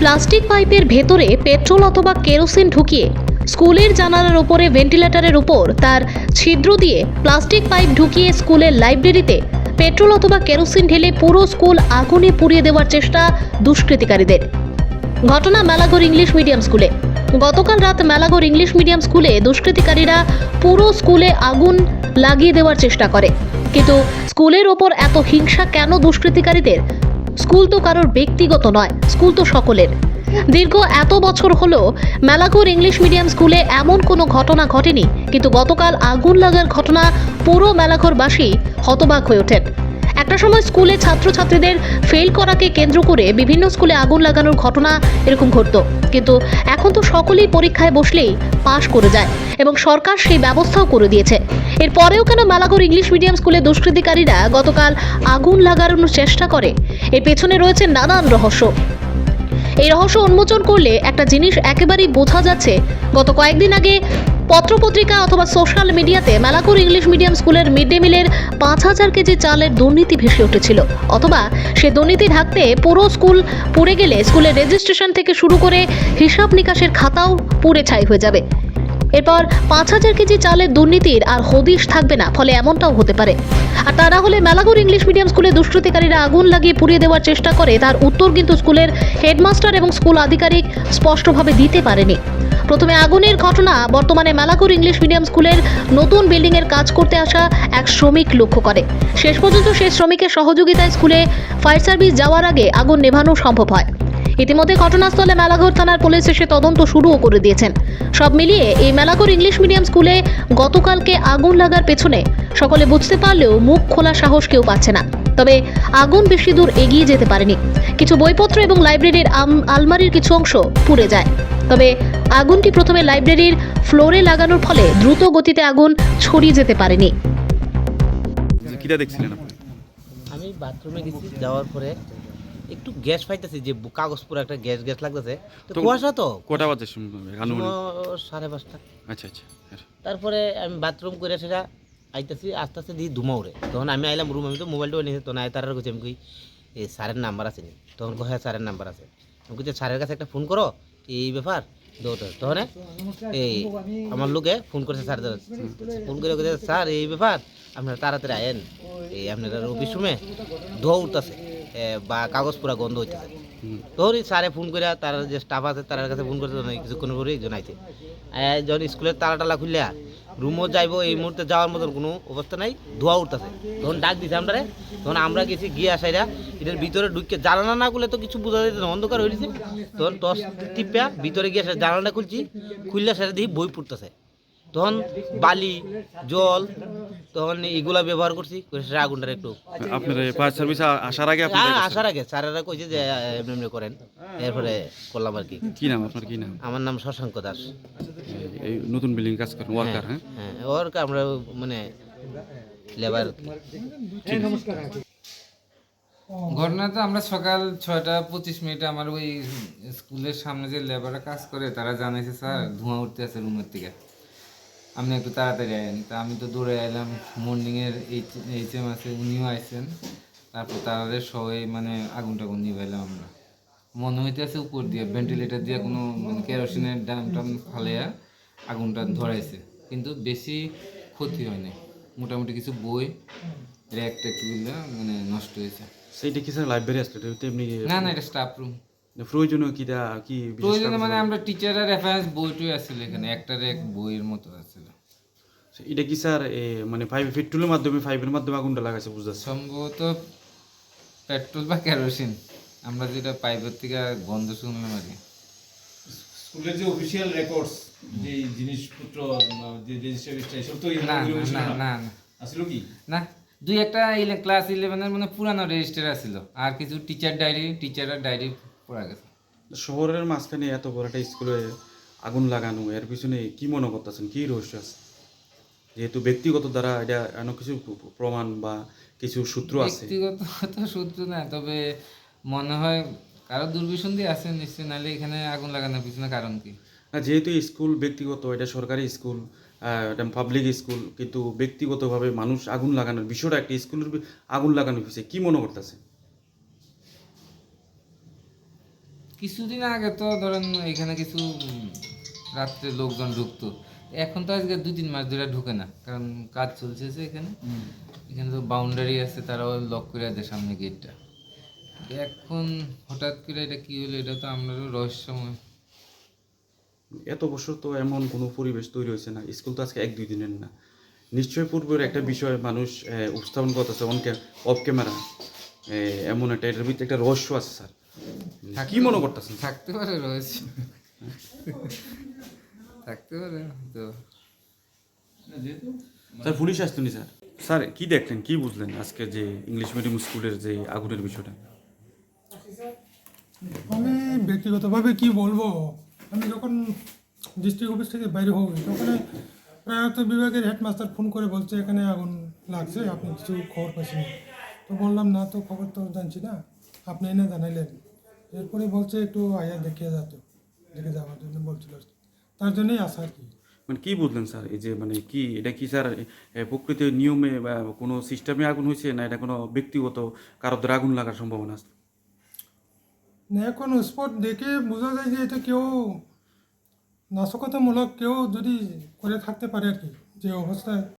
Plastic পাইপের ভেতরে petrol অথবা কেরোসিন ঢুকিয়ে স্কুলের জানালার উপরে ভেন্টিলেটরের উপর তার ছিদ্র দিয়ে প্লাস্টিক পাইপ ঢুকিয়ে স্কুলের লাইব্রেরিতে পেট্রোল অথবা কেরোসিন ঢেলে পুরো স্কুল আগুনে পুড়িয়ে দেওয়ার চেষ্টা দুষ্কৃতিকারীদের। ঘটনা মেলাঘর ইংলিশ মিডিয়াম স্কুলে। গতকাল রাত মেলাঘর ইংলিশ মিডিয়াম স্কুলে দুষ্কৃতিকারীরা পুরো স্কুলে আগুন লাগিয়ে দেওয়ার চেষ্টা করে। কিন্তু স্কুলের ওপর এত হিংসা কেন দুষ্কৃতিকারীদের? স্কুল তো কারোর ব্যক্তিগত নয়, স্কুল তো সকলের। দীর্ঘ এত বছর হলো মেলাকুর ইংলিশ মিডিয়াম স্কুলে এমন কোনো ঘটনা ঘটেনি, কিন্তু গতকাল আগুন লাগার ঘটনা পুরো মেলাকুরবাসী হতবাক হয়ে ওঠেন। একটা সময় স্কুলে ছাত্রছাত্রীদের ফেল করাকে কেন্দ্র করে বিভিন্ন স্কুলে আগুন লাগানোর ঘটনা এরকম ঘটতো। কিন্তু এখন তো সকলেই পরীক্ষায় বসলেই পাশ করে যায় এবং সরকার সেই ব্যবস্থাও করে দিয়েছে। এরপরেও কেন মেলাঘর ইংলিশ মিডিয়াম স্কুলে দুষ্কৃতিকারীরা গতকাল আগুন লাগানোর চেষ্টা করে? এর পেছনে রয়েছে নানান রহস্য। এই রহস্য উন্মোচন করলে একটা জিনিস একেবারেই বোঝা যাচ্ছে, গত কয়েকদিন আগে পত্রপত্রিকা অথবা সোশ্যাল মিডিয়াতে মেলাকুর ইংলিশ মিডিয়াম স্কুলের মিড ডে মিলের পাঁচ হাজার কেজি চালের দুর্নীতি ভেসে উঠেছিল। অথবা সে দুর্নীতি ঢাকতে পুরো স্কুল পুড়ে গেলে স্কুলের রেজিস্ট্রেশন থেকে শুরু করে হিসাব নিকাশের খাতাও পুড়ে ছাই হয়ে যাবে। এরপর পাঁচ হাজার কেজি চালের দুর্নীতির আর হদিশ থাকবে না, ফলে এমনটাও হতে পারে। আর তা না হলে মেলাঘর ইংলিশ মিডিয়াম স্কুলে দুষ্কৃতিকারীরা আগুন লাগিয়ে পুড়িয়ে দেওয়ার চেষ্টা করে, তার উত্তর কিন্তু স্কুলের হেডমাস্টার এবং স্কুল আধিকারিক স্পষ্টভাবে দিতে পারেনি। প্রথমে আগুনের ঘটনা, বর্তমানে মেলাঘর ইংলিশ মিডিয়াম স্কুলের নতুন বিল্ডিংয়ের কাজ করতে আসা এক শ্রমিক লক্ষ্য করে। শেষ পর্যন্ত সেই শ্রমিকের সহযোগিতায় স্কুলে ফায়ার সার্ভিস যাওয়ার আগে আগুন নেভানো সম্ভব হয়। ইতিমধ্যে ঘটনাস্থলে মেলাঘর থানার পুলিশ এসে তদন্ত শুরুও করে দিয়েছেন। সব মিলিয়ে এই মেলাঘর ইংলিশ মিডিয়াম স্কুলে গতকালকে আগুন লাগার পেছনে সকলে বুঝতে পারলেও মুখ খোলা সাহস কেউ পাচ্ছে না। তবে আগুন বেশি দূর এগিয়ে যেতে পারেনি। কিছু বইপত্র এবং লাইব্রেরির আলমারির কিছু অংশ পুড়ে যায়। তবে আগুনটি প্রথমে লাইব্রেরির ফ্লোরে লাগানোর ফলে দ্রুত গতিতে আগুন ছড়িয়ে যেতে পারেনি। দেখছিলেন আমি বাথরুমে গেছি যাওয়ার পরে একটু গ্যাস পাইতেছি যে কাগজ পুরো একটা গ্যাস গ্যাস লাগতেছে। তো তো- কুয়াশা তো? কটা বাজে সাড়ে পাঁচটা। আচ্ছা আচ্ছা। তারপরে আমি বাথরুম করে সেটা আইতেছি আস্তে আস্তে দিয়ে ধুমা উড়ে তখন আমি আইলাম রুম আমি তো মোবাইলটা নিয়েছি তখন আয় তারার কাছে আমি কই এই স্যারের নাম্বার আছে নি? তখন কো হ্যাঁ স্যারের নাম্বার আছে। আমি কইছি স্যারের কাছে একটা ফোন করো এই ব্যাপার দৌড় তখন এই আমার লোকে ফোন করেছে, স্যার ফোন করে স্যার, এই ব্যাপার, আপনারা তাড়াতাড়ি আয়েন। এই আপনার অফিস রুমে ধোয়া উঠতেছে বা কাগজ পুরা গন্ধ হইতেছে। তোরই স্যারে ফোন করে তার যে স্টাফ আছে তার কাছে ফোন করতে কিছুক্ষণ পরেই জানাইছে। যখন স্কুলের তালা টালা খুললে রুমও যাইবো, এই মুহূর্তে যাওয়ার মতন কোনো অবস্থা নাই, ধোয়া উঠতেছে। তখন ডাক দিছে আমরা তখন আমরা গেছি, গিয়ে আসাইরা এটার ভিতরে ঢুকে জানালা না খুলে তো কিছু বোঝা যেত অন্ধকার হয়েছে তখন টস টিপা, ভিতরে গিয়ে জানালাটা খুলছি, খুললে সেটা দেখি বই পড়তেছে। তখন বালি জল তখন এগুলা ব্যবহার করছি আগুনটার একটু আপনার ফায়ার সার্ভিস আসার আগে হ্যাঁ আসার আগে স্যারেরা কইছে যে এমনি এমনি করেন। এরপরে করলাম আর কি। কি নাম আপনার কি নাম? আমার নাম শশাঙ্ক দাস। এই- নতুন বিল্ডিং কাজ করেন ওয়ার্কার হ্যাঁ হ্যাঁ? ওর কা- আমরা মানে লেবার ঘটনাটা আমরা সকাল ছয়টা পঁচিশ মিনিটে আমার ওই স্কুলের সামনে যে লেবাররা কাজ করে তারা জানাইছে স্যার ধোঁয়া উঠতে আছে রুমের থেকে। আপনি একটু তাড়াতাড়ি আইন তা আমি তো দৌড়ে এলাম মর্নিংয়ের এইচ এইচ এম আছে উনিও আইছেন তারপর তাদের সবাই মানে আগুন টাগুন নিভাইলাম আমরা। মনে হইতেছে উপর দিয়ে ভেন্টিলেটার দিয়ে কোনো মানে কেরোসিনের ডাম টাম ফালিয়া আগুনটা ধরাইছে। কিন্তু বেশি ক্ষতি হয়নি। মোটামুটি কিছু বই র্যাক ট্যাকগুলো মানে নষ্ট হয়েছে সেইটা কি স্যার লাইব্রেরি আসলে না না এটা স্টাফ রুম প্রয়োজনীয় কিটা কি বিশেষ প্রয়োজনে কাগজ? মানে আমরা টিচাররা রেফারেন্স বইটই আছিল এখানে একটার এক বইয়ের মতো আছিল এটা কি স্যার এ, মানে ফাইভ পেট্রোলের মাধ্যমে ফাইভের মাধ্যমে আগুনটা লাগাইছে বুঝতে সম্ভবত পেট্রোল বা কেরোসিন আমরা যেটা পাইপের থেকে গন্ধ শুনলাম আর কি। স্কুলের যে অফিসিয়াল রেকর্ডস যে জিনিসপত্র যে রেজিস্টার এসব তো না না না আসলে কি? না দুই একটা ক্লাস ইলেভেনের মানে পুরানো রেজিস্টার আছিল আর কিছু টিচার ডায়েরি টিচারের ডায়েরি পড়া গেছে। শহরের মাঝখানে এত বড় একটা স্কুলে আগুন লাগানো এর পিছনে কি মনে করতেছেন? কি রহস্য আছে? যেহেতু ব্যক্তিগত দ্বারা এটা এমন কিছু প্রমাণ বা কিছু সূত্র আছে? ব্যক্তিগত তো সূত্র না তবে মনে হয় কারও দুর্বিসন্ধি আছে নিশ্চয়ই নাহলে এখানে আগুন লাগানোর পিছনে কারণ কি? না যেহেতু স্কুল ব্যক্তিগত এটা সরকারি স্কুল এটা পাবলিক স্কুল কিন্তু ব্যক্তিগতভাবে মানুষ আগুন লাগানোর বিষয়টা একটা স্কুলের আগুন লাগানোর বিষয়ে কি মনে করতেছে? কিছুদিন আগে তো ধরেন এখানে কিছু রাত্রে লোকজন ঢুকতো। এখন তো আজকে দুই তিন মাস ধরে ঢুকে না কারণ কাজ চলছে যে এখানে। এখানে তো বাউন্ডারি আছে তারাও লক করে দেয় সামনে গেটটা এখন হঠাৎ করে এটা কি হলো এটা তো আমারও রহস্যময়। এত বছর তো এমন কোনো পরিবেশ তৈরি হয়েছে না স্কুল তো আজকে এক দুই দিনের না। নিশ্চয়ই পূর্বের একটা বিষয় মানুষ উপস্থাপন করতেছে অন অফ ক্যামেরা এমন একটা এটার ভিতরে একটা রহস্য আছে স্যার। কি মনে করতেছেন থাকতে পারে রয়েছে। থাকতে পারে তো। স্যার পুলিশ আসতেনি স্যার। স্যার কি দেখলেন কি বুঝলেন আজকে যে ইংলিশ মিডিয়াম স্কুলের যে আগুনের বিষয়টা? আমি ব্যক্তিগতভাবে কি বলব? আমি যখন ডিস্ট্রিক্ট অফিস থেকে বাইরে হই তখন প্রায়ত বিভাগের হেডমাস্টার ফোন করে বলছে এখানে আগুন লাগছে আপনি কিছু খবর পাইছেন তো বললাম না তো খবর তো জানছি না। আপনি এনে জানাইলেন। এরপরে বলছে একটু আয়া দেখিয়ে যেত দেখে যাওয়ার জন্য বলছিল তার জন্যই আসা আর কি। মানে কি বুঝলেন স্যার? এই যে মানে কি এটা কি স্যার প্রকৃতির নিয়মে বা কোনো সিস্টেমে আগুন হয়েছে না এটা কোনো ব্যক্তিগত কারোর দ্বারা আগুন লাগার সম্ভাবনা আছে? না এখন স্পট দেখে বোঝা যায় যে এটা কেউ নাশকতামূলক কেউ যদি করে থাকতে পারে আর কি যে অবস্থায়।